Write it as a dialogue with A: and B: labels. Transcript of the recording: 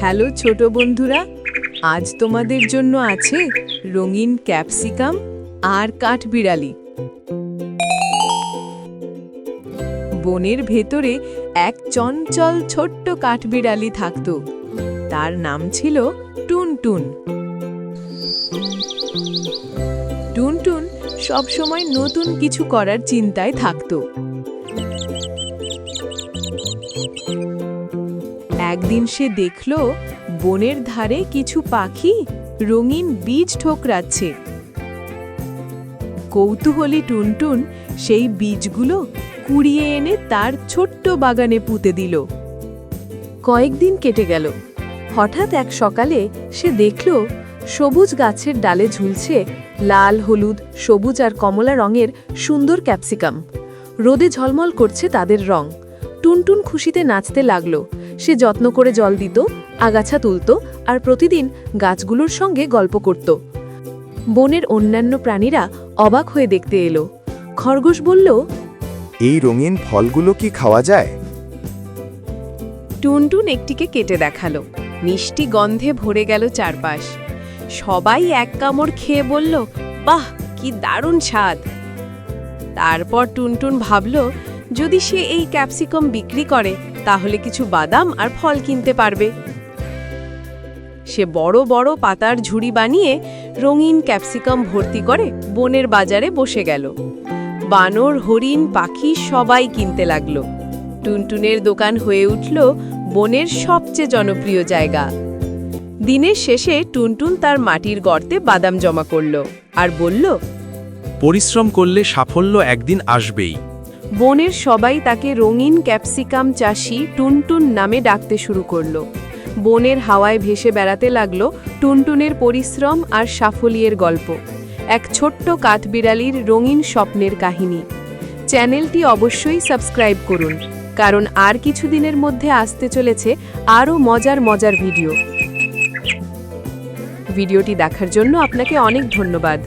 A: Hello ছোট বন্ধুরা, আজ তোমাদের জন্য আছে রঙিন ক্যাপসিকাম আর কাঠবিড়ালি। বনের ভেতরে এক চঞ্চল ছোট্ট কাঠবিড়ালি থাকত, তার নাম ছিল টুনটুন। টুনটুন সবসময় নতুন কিছু করার চিন্তায় থাকতো। একদিন সে দেখল বনের ধারে কিছু পাখি রঙিন বীজ ঠোকরাচ্ছে। কৌতূহলী টুনটুন সেই বীজগুলো কুড়িয়ে এনে তার ছোট্ট বাগানে পুঁতে দিল। কয়েকদিন কেটে গেল। হঠাৎ এক সকালে সে দেখল সবুজ গাছের ডালে ঝুলছে লাল, হলুদ, সবুজ আর কমলা রঙের সুন্দর ক্যাপসিকাম। রোদে ঝলমল করছে তাদের রং। টুনটুন খুশিতে নাচতে লাগল। সে যত্ন করে জল দিত আগাছা তুলত আর প্রতিদিন গাছগুলোর সঙ্গে গল্প করত। বনের অন্যান্য প্রাণীরা অবাক হয়ে দেখতে এলো। খরগোশ বলল
B: এই রঙিন ফলগুলো কি খাওয়া যায়?
A: টুনটুন একটিকে কেটে দেখাল। মিষ্টি গন্ধে ভরে গেল চারপাশ। সবাই এক কামড় খেয়ে বলল বাহ কি দারুণ স্বাদ! তারপর টুনটুন ভাবল যদি সে এই ক্যাপসিকাম বিক্রি করে, তাহলে কিছু বাদাম আর ফল কিনতে পারবে। সে বড় বড় পাতার ঝুড়ি বানিয়ে রঙিন ক্যাপসিকাম ভর্তি করে বনের বাজারে বসে গেল। বানর, হরিণ, পাখি সবাই কিনতে লাগল। টুনটুনের দোকান হয়ে উঠল বনের সবচেয়ে জনপ্রিয় জায়গা। দিনের শেষে টুনটুন তার মাটির গর্তে বাদাম জমা করল আর বলল,
C: পরিশ্রম করলে সাফল্য একদিন আসবেই।
A: বনের সবাই তাকে রঙিন ক্যাপসিকাম চাষি টুনটুন নামে ডাকতে শুরু করল। বনের হাওয়ায় ভেসে বেড়াতে লাগল টুনটুনের পরিশ্রম আর সাফল্যের গল্প। এক ছোট্ট কাঠবিড়ালির রঙিন স্বপ্নের কাহিনী। চ্যানেলটি অবশ্যই সাবস্ক্রাইব করুন, কারণ আর কিছুদিনের মধ্যে আসতে চলেছে আরও মজার মজার ভিডিও। ভিডিওটি দেখার জন্য আপনাকে অনেক ধন্যবাদ।